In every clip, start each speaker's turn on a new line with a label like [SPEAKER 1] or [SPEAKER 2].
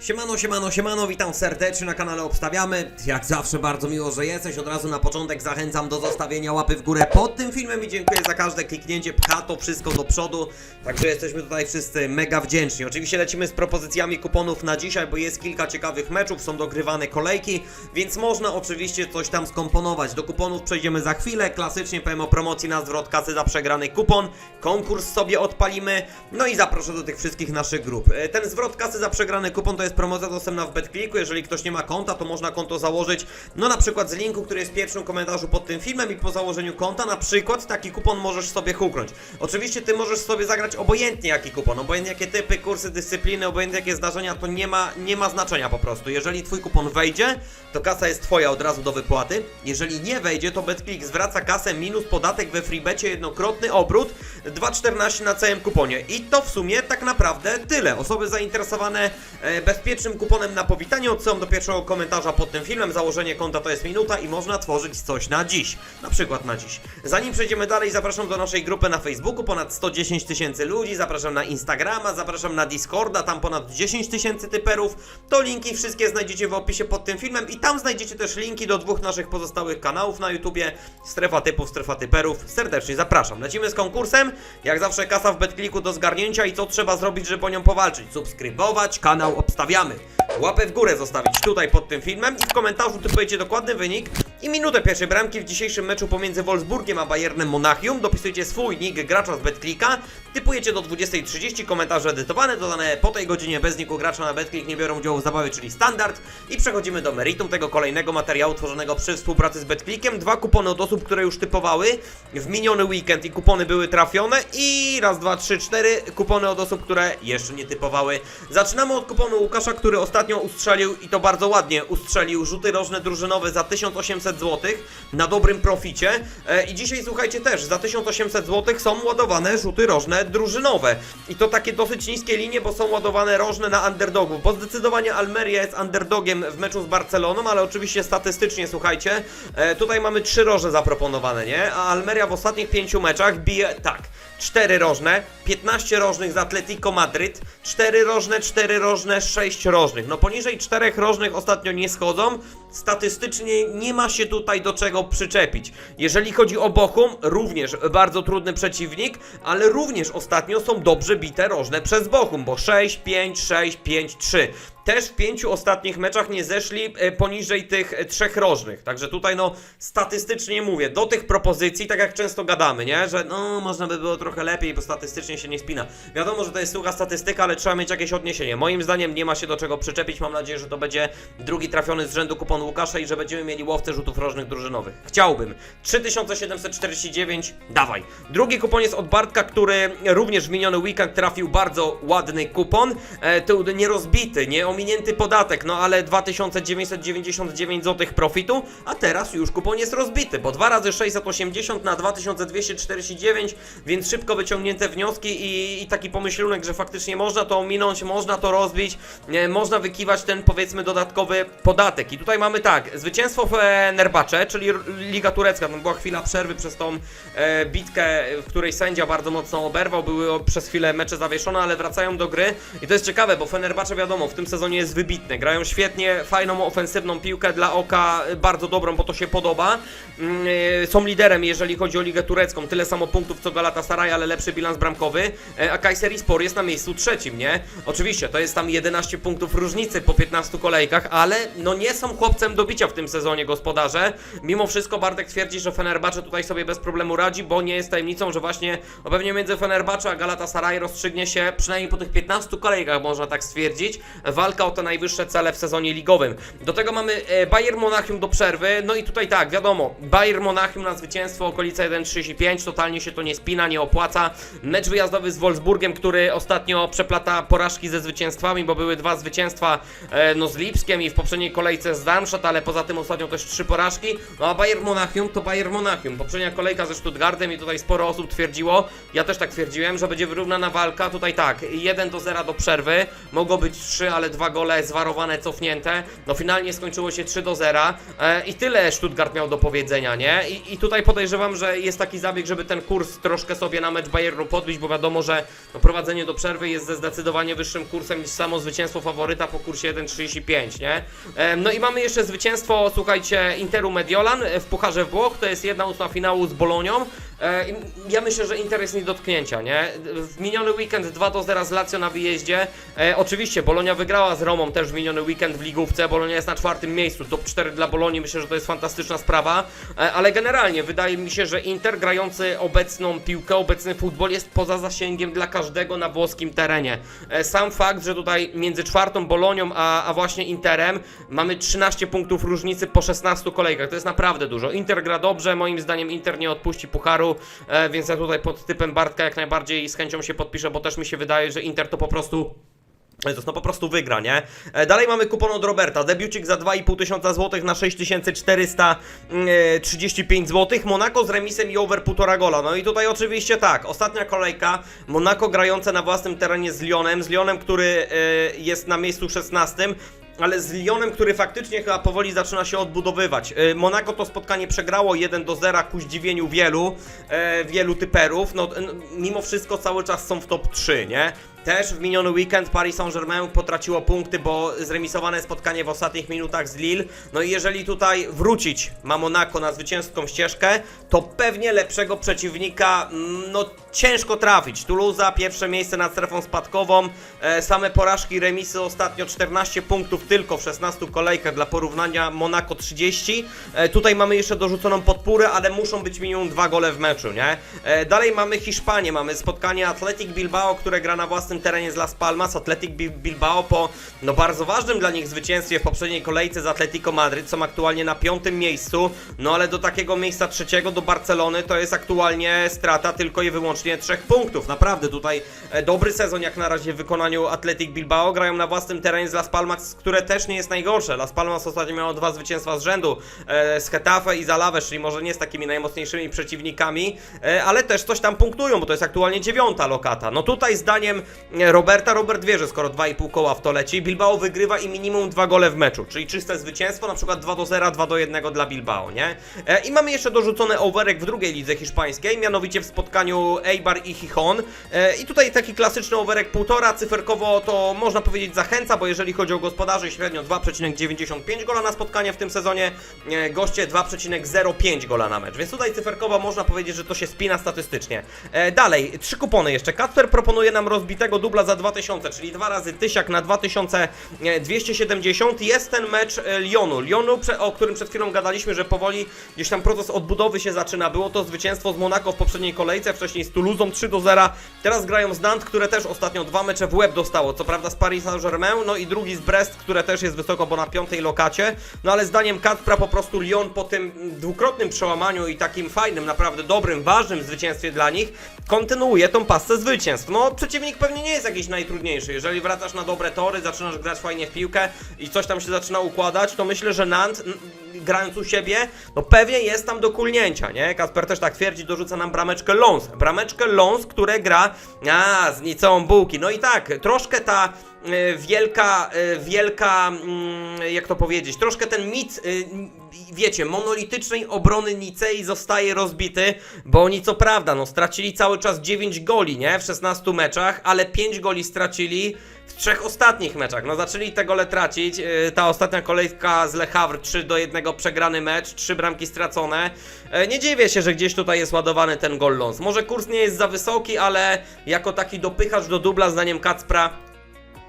[SPEAKER 1] Siemano, siemano, siemano, witam serdecznie na kanale Obstawiamy. Jak zawsze bardzo miło, że jesteś. Od razu na początek zachęcam do zostawienia łapy w górę pod tym filmem i dziękuję za każde kliknięcie. Pcha to wszystko do przodu. Także jesteśmy tutaj wszyscy mega wdzięczni. Oczywiście lecimy z propozycjami kuponów na dzisiaj, bo jest kilka ciekawych meczów, są dogrywane kolejki, więc można oczywiście coś tam skomponować. Do kuponów przejdziemy za chwilę. Klasycznie powiem o promocji na zwrot kasy za przegrany kupon. Konkurs sobie odpalimy. No i zaproszę do tych wszystkich naszych grup. E, Ten zwrot kasy za przegrany kupon to jest promocja dostępna w BetClicku. Jeżeli ktoś nie ma konta, to można konto założyć. No na przykład z linku, który jest w pierwszym komentarzu pod tym filmem i po założeniu konta, na przykład taki kupon możesz sobie huknąć. Oczywiście ty możesz sobie zagrać obojętnie jaki kupon, obojętnie jakie typy, kursy, dyscypliny, obojętnie jakie zdarzenia, to nie ma, nie ma znaczenia po prostu. Jeżeli twój kupon wejdzie, to kasa jest twoja od razu do wypłaty. Jeżeli nie wejdzie, to BetClick zwraca kasę minus podatek we freebecie, jednokrotny obrót, 2,14 na całym kuponie. I to w sumie tak naprawdę tyle. Osoby zainteresowane e, bezpiecznym kuponem na powitanie odsyłam do pierwszego komentarza pod tym filmem. Założenie konta to jest minuta i można tworzyć coś na dziś. Na przykład na dziś. Zanim przejdziemy dalej, zapraszam do naszej grupy na Facebooku. Ponad 110 tysięcy ludzi. Zapraszam na Instagrama, zapraszam na Discorda. Tam ponad 10 tysięcy typerów. To linki wszystkie znajdziecie w opisie pod tym filmem i tam znajdziecie też linki do dwóch naszych pozostałych kanałów na YouTubie. Strefa typów, strefa typerów. Serdecznie zapraszam. Lecimy z konkursem. Jak zawsze kasa w BetClicku do zgarnięcia i co trzeba zrobić, żeby o nią powalczyć. Subskrybować, kanał Łapę w górę zostawić tutaj pod tym filmem i w komentarzu typujecie dokładny wynik i minutę pierwszej bramki w dzisiejszym meczu pomiędzy Wolfsburgiem a Bayernem Monachium. Dopisujecie swój nick gracza z BetClicka, typujecie do 20.30, komentarze edytowane, dodane po tej godzinie bez niku gracza na BetClick nie biorą udziału w zabawie, czyli standard. I przechodzimy do meritum tego kolejnego materiału tworzonego przy współpracy z BetClickiem. Dwa kupony od osób, które już typowały w miniony weekend i kupony były trafione i raz, dwa, trzy, cztery kupony od osób, które jeszcze nie typowały. Zaczynamy od kuponu Łukasza, który ostatnio ustrzelił i to bardzo ładnie ustrzelił rzuty rożne drużynowe za 1800 zł na dobrym proficie. E, I dzisiaj słuchajcie też, za 1800 zł są ładowane rzuty rożne drużynowe. I to takie dosyć niskie linie, bo są ładowane rożne na underdogów. Bo zdecydowanie Almeria jest underdogiem w meczu z Barceloną, ale oczywiście statystycznie słuchajcie, e, tutaj mamy trzy roże zaproponowane, nie? A Almeria w ostatnich pięciu meczach bije tak. 4 rożne, 15 rożnych z Atletico Madryt, 4 rożne, 4 rożne, 6 rożnych. No poniżej 4 rożnych ostatnio nie schodzą. Statystycznie nie ma się tutaj do czego przyczepić. Jeżeli chodzi o Bochum, również bardzo trudny przeciwnik, ale również ostatnio są dobrze bite rożne przez Bochum, bo 6, 5, 6, 5, 3 też w pięciu ostatnich meczach nie zeszli e, poniżej tych e, trzech rożnych. Także tutaj no statystycznie mówię, do tych propozycji, tak jak często gadamy, nie? Że no można by było trochę lepiej, bo statystycznie się nie spina. Wiadomo, że to jest sucha statystyka, ale trzeba mieć jakieś odniesienie. Moim zdaniem nie ma się do czego przyczepić. Mam nadzieję, że to będzie drugi trafiony z rzędu kupon Łukasza i że będziemy mieli łowcę rzutów rożnych drużynowych. Chciałbym. 3749, dawaj. Drugi kupon jest od Bartka, który również w miniony weekend trafił bardzo ładny kupon. E, to nierozbity, nie ominięty podatek, no ale 2999 zł profitu, a teraz już kupon jest rozbity, bo 2 razy 680 na 2249, więc szybko wyciągnięte wnioski i, i taki pomyślunek, że faktycznie można to ominąć, można to rozbić, e, można wykiwać ten powiedzmy dodatkowy podatek. I tutaj mamy tak, zwycięstwo w e, Nerbacze, czyli Liga Turecka, no była chwila przerwy przez tą e, bitkę, w której sędzia bardzo mocno oberwał, były przez chwilę mecze zawieszone, ale wracają do gry i to jest ciekawe, bo Fenerbahce wiadomo, w tym sezonie jest wybitne, grają świetnie, fajną ofensywną piłkę dla oka, bardzo dobrą, bo to się podoba. Mm, Są liderem, jeżeli chodzi o Ligę Turecką, tyle samo punktów co Galatasaray, ale lepszy bilans bramkowy, e, a Kayserispor jest na miejscu trzecim, nie? Oczywiście, to jest tam 11 punktów różnicy po 15 kolejkach, ale no nie są chłopcem do bicia w tym sezonie gospodarze. Mimo wszystko Bartek twierdzi, że Fenerbahce tutaj sobie bez problemu radzi, bo nie jest tajemnicą, że właśnie no pewnie między Fenerbahce a Galatasaray rozstrzygnie się przynajmniej po tych 15 kolejkach, można tak stwierdzić, walka o te najwyższe cele w sezonie ligowym. Do tego mamy e, Bayern Monachium do przerwy, no i tutaj tak, wiadomo, Bayern Monachium na zwycięstwo, okolica 1,35, totalnie się to nie spina, nie opłaca. Mecz wyjazdowy z Wolfsburgiem, który ostatnio przeplata porażki ze zwycięstwami, bo były dwa zwycięstwa e, no z Lipskiem i w poprzedniej kolejce z Darmstadt, ale poza tym ostatnio też trzy porażki. No a Bayern Monachium to Bayern Monachium. Poprzednia kolejka ze Stuttgartem i tutaj sporo osób twierdziło, ja też tak twierdziłem, że będzie wyrównana walka. Tutaj tak, 1 do 0 do przerwy, mogło być 3, ale 2
[SPEAKER 2] dwa gole zwarowane, cofnięte. No finalnie skończyło się 3 do 0 e, i tyle Stuttgart miał do powiedzenia, nie? I, I tutaj podejrzewam, że jest taki zabieg, żeby ten kurs troszkę sobie na mecz Bayernu podbić, bo wiadomo, że no, prowadzenie do przerwy jest ze zdecydowanie wyższym kursem niż samo zwycięstwo faworyta po kursie 1,35, nie? E, no i mamy jeszcze zwycięstwo, słuchajcie, Interu Mediolan w Pucharze Włoch, to jest jedna ósma finału z Bolonią. E, ja myślę, że Inter jest nie do dotknięcia, nie? W miniony weekend 2 do 0 z Lazio na wyjeździe. E, oczywiście Bolonia wygrała z Romą też w miniony weekend w ligówce. Bolonia jest na czwartym miejscu. Top 4 dla Bolonii, myślę, że to jest fantastyczna sprawa. E, ale generalnie wydaje mi się, że Inter grający obecną piłkę, obecny futbol jest poza zasięgiem dla każdego na włoskim terenie. E, sam fakt, że tutaj między czwartą Bolonią a, a właśnie Interem mamy 13 punktów różnicy po 16 kolejkach. To jest naprawdę dużo. Inter gra dobrze, moim zdaniem Inter nie odpuści pucharu, e, więc ja tutaj pod typem Bartka jak najbardziej z chęcią się podpiszę, bo też mi się wydaje, że Inter to po prostu Jezus, no po prostu wygra, nie? E, dalej mamy kupon od Roberta. Debiucik za 2,5 tysiąca złotych na 6435 zł. Monaco z remisem i over 1,5 gola. No i tutaj oczywiście tak, ostatnia kolejka. Monaco grające na własnym terenie z Lyonem. Z Lyonem, który e, jest na miejscu 16 ale z Lyonem, który faktycznie chyba powoli zaczyna się odbudowywać. E, Monaco to spotkanie przegrało 1 do 0 ku zdziwieniu wielu, wielu typerów. No, mimo wszystko cały czas są w top 3, nie? Też w miniony weekend Paris Saint-Germain potraciło punkty, bo zremisowane spotkanie w ostatnich minutach z Lille. No i jeżeli tutaj wrócić ma Monaco na zwycięską ścieżkę, to pewnie lepszego przeciwnika, mm, no ciężko trafić. Toulouse pierwsze miejsce nad strefą spadkową, e, same porażki, remisy ostatnio 14 punktów tylko w 16 kolejkach dla porównania Monaco 30. E, tutaj mamy jeszcze dorzuconą podpórę, ale muszą być minimum dwa gole w meczu, nie? E, dalej mamy Hiszpanię, mamy spotkanie Athletic Bilbao, które gra na własnym terenie z Las Palmas. Athletic Bil- Bilbao po no bardzo ważnym dla nich zwycięstwie w poprzedniej kolejce z Atletico Madryt są aktualnie na piątym miejscu, no ale do takiego miejsca trzeciego, do Barcelony to jest aktualnie strata tylko i wyłącznie trzech punktów. Naprawdę tutaj e, dobry sezon jak na razie w wykonaniu Athletic Bilbao. Grają na własnym terenie z Las Palmas, które też nie jest najgorsze. Las Palmas ostatnio miało dwa zwycięstwa z rzędu e, z Getafe i Zalaves, czyli może nie z takimi najmocniejszymi przeciwnikami, e, ale też coś tam punktują, bo to jest aktualnie dziewiąta lokata. No tutaj zdaniem Roberta, Robert wie, że skoro 2,5 koła w to leci, Bilbao wygrywa i minimum dwa gole w meczu, czyli czyste zwycięstwo, na przykład 2 do 0, 2 do 1 dla Bilbao, nie? E, I mamy jeszcze dorzucony overek w drugiej lidze hiszpańskiej, mianowicie w spotkaniu Eibar i Chichon. E, I tutaj taki klasyczny overek półtora, cyferkowo to można powiedzieć zachęca, bo jeżeli chodzi o gospodarzy, średnio 2,95 gola na spotkanie w tym sezonie, e, goście 2,05 gola na mecz, więc tutaj cyferkowo można powiedzieć, że to się spina statystycznie. Dalej, trzy kupony jeszcze. Kacper proponuje nam rozbitego dubla za 2000, czyli dwa razy tysiak na 2270. Jest ten mecz e, Lyonu. Lyonu, o którym przed chwilą gadaliśmy, że powoli gdzieś tam proces odbudowy się zaczyna. Było to zwycięstwo z Monaco w poprzedniej kolejce, wcześniej z Toulousą 3 do 0. Teraz grają z Nantes, które też ostatnio dwa mecze w łeb dostało. Co prawda z Paris Saint-Germain, no i drugi z Brest, które też jest wysoko, bo na piątej lokacie. No ale zdaniem Kacpra po prostu Lyon po tym dwukrotnym przełamaniu i takim fajnym, naprawdę dobrym, ważnym zwycięstwie dla nich kontynuuje tą pasę zwycięstw. No przeciwnik pewnie nie jest jakiś najtrudniejszy. Jeżeli wracasz na dobre tory, zaczynasz grać fajnie w piłkę i coś tam się zaczyna układać, to myślę, że Nantes n- grając u siebie, no pewnie jest tam do kulnięcia, nie? Kasper też tak twierdzi, dorzuca nam brameczkę Lons. Brameczkę Lons, które gra a, z nicą bułki. No i tak, troszkę ta wielka, e, wielka, mm, jak to powiedzieć, troszkę ten mit, e, wiecie, monolitycznej obrony Nicei zostaje rozbity, bo oni co prawda, no stracili cały czas 9 goli, nie? W 16 meczach, ale 5 goli stracili w trzech ostatnich meczach. No zaczęli te gole tracić. Ta ostatnia kolejka z Le Havre 3 do 1 przegrany mecz, 3 bramki stracone. Nie dziwię się, że gdzieś tutaj jest ładowany ten gol Lons. Może kurs nie jest za wysoki, ale jako taki dopychacz do dubla zdaniem Kacpra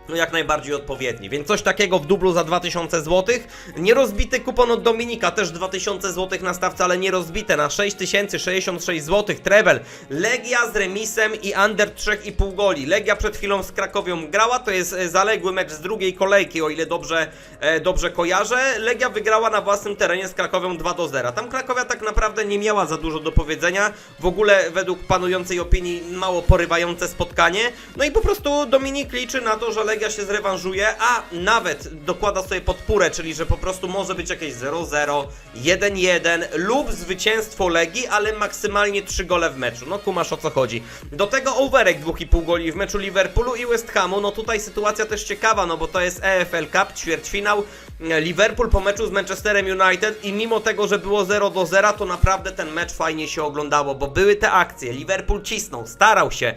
[SPEAKER 2] jak najbardziej odpowiedni. Więc coś takiego w dublu za 2000 zł. Nierozbity kupon od Dominika, też 2000 zł na stawce, ale nierozbite na 6066 zł. Trebel. Legia z remisem i under 3,5 goli. Legia przed chwilą z Krakowią grała, to jest e, zaległy mecz z drugiej kolejki, o ile dobrze, e, dobrze kojarzę. Legia wygrała na własnym terenie z Krakowią 2 do 0. Tam Krakowia tak naprawdę nie miała za dużo do powiedzenia. W ogóle według panującej opinii mało porywające spotkanie. No i po prostu Dominik liczy na to, że Legia się zrewanżuje, a nawet dokłada sobie podpórę, czyli że po prostu może być jakieś 0-0, 1-1 lub zwycięstwo Legii, ale maksymalnie 3 gole w meczu. No kumasz o co chodzi. Do tego overek 2,5 goli w meczu Liverpoolu i West Hamu. No tutaj sytuacja też ciekawa, no bo to jest EFL Cup, ćwierćfinał. Liverpool po meczu z Manchesterem United i mimo tego, że było 0 do 0, to naprawdę ten mecz fajnie się oglądało, bo były te akcje. Liverpool cisnął, starał się.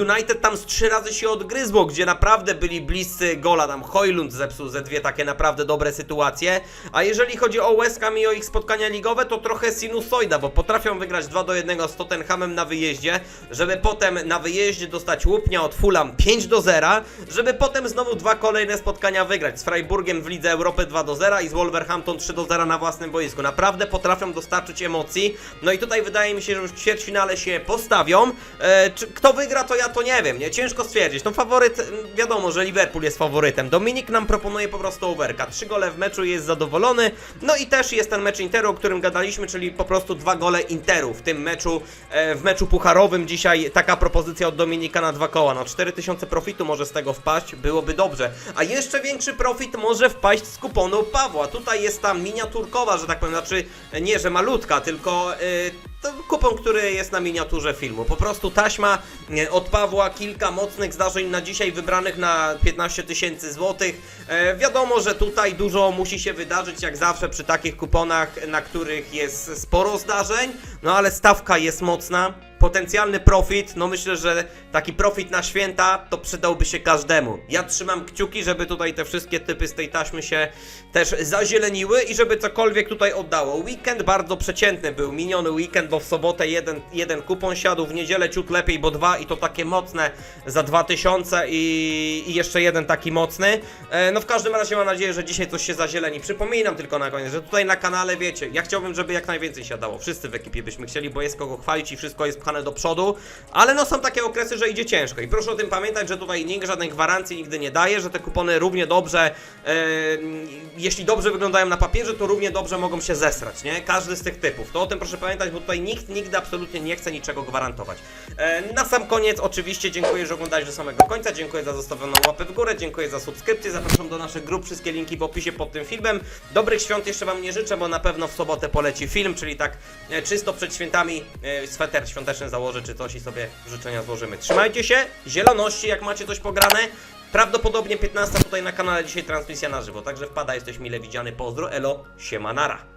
[SPEAKER 2] United tam z trzy razy się odgryzło, gdzie naprawdę byli bliscy gola. Tam Hojlund zepsuł ze dwie takie naprawdę dobre sytuacje. A jeżeli chodzi o West Ham i o ich spotkania ligowe, to trochę sinusoida, bo potrafią wygrać 2 do 1 z Tottenhamem na wyjeździe, żeby potem na wyjeździe dostać łupnia od Fulham 5 do 0, żeby potem znowu dwa kolejne spotkania wygrać. Z Freiburgiem w Lidze Europy 2 do 0 i z Wolverhampton 3 do 0 na własnym boisku. Naprawdę potrafią dostarczyć emocji. No i tutaj wydaje mi się, że już w ćwierćfinale się postawią. E, czy kto wygra, to ja to nie wiem, nie? Ciężko stwierdzić. No faworyt, wiadomo, że Liverpool jest faworytem. Dominik nam proponuje po prostu overka. Trzy gole w meczu jest zadowolony. No i też jest ten mecz Interu, o którym gadaliśmy, czyli po prostu dwa gole Interu w tym meczu, e, w meczu pucharowym. Dzisiaj taka propozycja od Dominika na dwa koła. No 4000 profitu może z tego wpaść, byłoby dobrze. A jeszcze większy profit może wpaść z kuponu Pawła. Tutaj jest ta miniaturkowa, że tak powiem, znaczy nie, że malutka, tylko... y, kupon, który jest na miniaturze filmu. Po prostu taśma e, od Pawła, kilka mocnych zdarzeń na dzisiaj wybranych na 15 tysięcy złotych. E, wiadomo, że tutaj dużo musi się wydarzyć, jak zawsze przy takich kuponach, na których jest sporo zdarzeń, no ale stawka jest mocna. Potencjalny profit, no myślę, że taki profit na święta to przydałby się każdemu. Ja trzymam kciuki, żeby tutaj te wszystkie typy z tej taśmy się też zazieleniły i żeby cokolwiek tutaj oddało. Weekend bardzo przeciętny był, miniony weekend, bo w sobotę jeden, jeden kupon siadł, w niedzielę ciut lepiej, bo dwa i to takie mocne za 2000 i, i jeszcze jeden taki mocny. E, no w każdym razie mam nadzieję, że dzisiaj coś się zazieleni. Przypominam tylko na koniec, że tutaj na kanale wiecie, ja chciałbym, żeby jak najwięcej siadało. Wszyscy w ekipie byśmy chcieli, bo jest kogo chwalić i wszystko jest pchane do przodu, ale no są takie okresy, że idzie ciężko i proszę o tym pamiętać, że tutaj nikt żadnej gwarancji nigdy nie daje, że te kupony równie dobrze, e, jeśli dobrze wyglądają na papierze, to równie dobrze mogą się zesrać, nie? Każdy z tych typów. To o tym proszę pamiętać, bo tutaj nikt nigdy absolutnie nie chce niczego gwarantować. E, na sam koniec oczywiście dziękuję, że oglądałeś do samego końca, dziękuję za zostawioną łapę w górę, dziękuję za subskrypcję, zapraszam do naszych grup, wszystkie linki w opisie pod tym filmem. Dobrych świąt jeszcze Wam nie życzę, bo na pewno w sobotę poleci film, czyli tak e, czysto przed świętami e, sweter świąteczny założę czy coś i sobie życzenia złożymy. Trzymajcie się, zieloności jak macie coś pograne. Prawdopodobnie 15 tutaj na kanale dzisiaj transmisja na żywo, także wpada, jesteś mile widziany, pozdro, elo, siemanara.